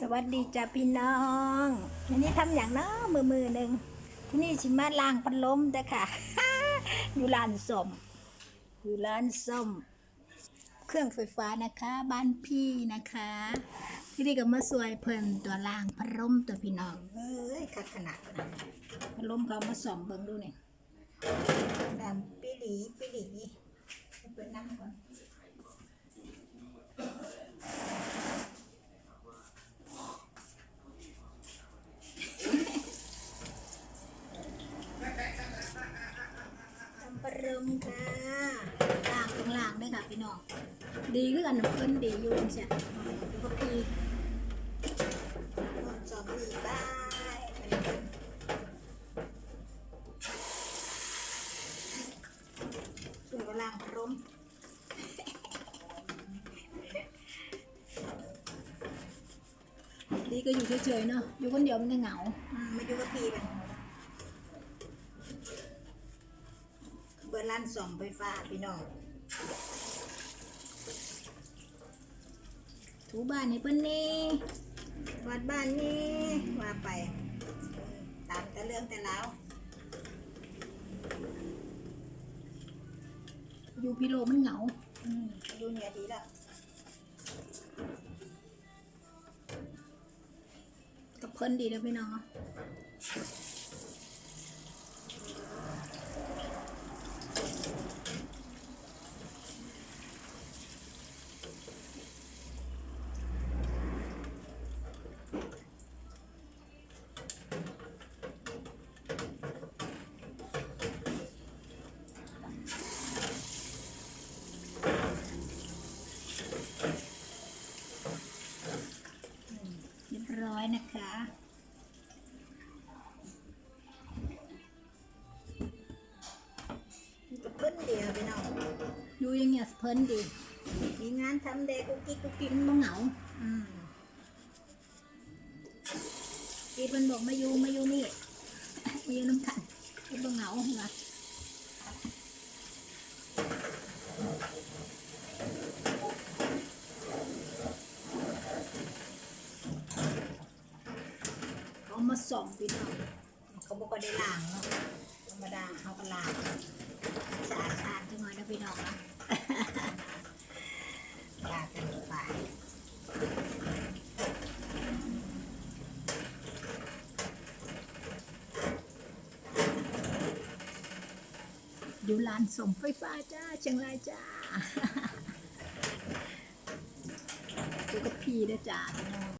สวัสดีจ้าพี่น้องวันนี้ทำอย่างเนาะมือมือหนึ่งที่นี่ชิมาล้างพัดลมแต่ค่ะ อยู่ร้านส้มอยู่ร้านส้ม เครื่องไฟฟ้านะคะ บ้านพี่นะคะ ที่นี่ก็มาสวยเพิ่นตัวล่างพัดลมตัวพี่น้องเอ้ยขนาดนะพัดลมเขามาส่องเบิ่งดูนี่ดำปิหลีปิหลีเปิดน้ำก่อน ทำปรุงค่ะล่างข้างล่างด้วยค่ะพี่น้อง ดีขึ้นกันเพิ่นดีอยู่ใช่ไหมแล้วก็ปีสองปีบายส่วนก็ล่างพร้อมดีก็อยู่เฉยๆเนาะอยู่คนเดียวมันจะเหงาอืมไม่อยู่กับพี่ไปเบอร์ร้านส่องไฟฟ้าพี่น้อง ถูบ้านให้เพิ่นนี่วัดบ้านนี่ว่าไป ตามแต่เรื่องแต่แล้วอยู่พิโลมันเหงาอืมอยู่เนี่ยดีแล้วกับเพิ่นดีแล้วพี่น้อง เรียบร้อยนะคะนี่ก็เพิ่นเดียวพี่น้องอยู่อยัง เงี้ยเพิ่นดี มีงานทำเด็กกุกกิ๊กกุกกิ๊กมันเหงา อืมพี่เพิ่นบอกมาอยู่มาอยู่นี่มาอยู่น้ำกันมันบ่เหงาเหรอเขามาส่องพี่น้องเขาบอกว่าได้ล้างเนาะธรรมดาเขาก็ล้างสะอาดสะอาดจังเลยนะพี่น้องนะ ลากันไป อยู่ลานส่งไฟฟ้าจ้าเชียงรายจ้าอยู่กับพี่นะจ้า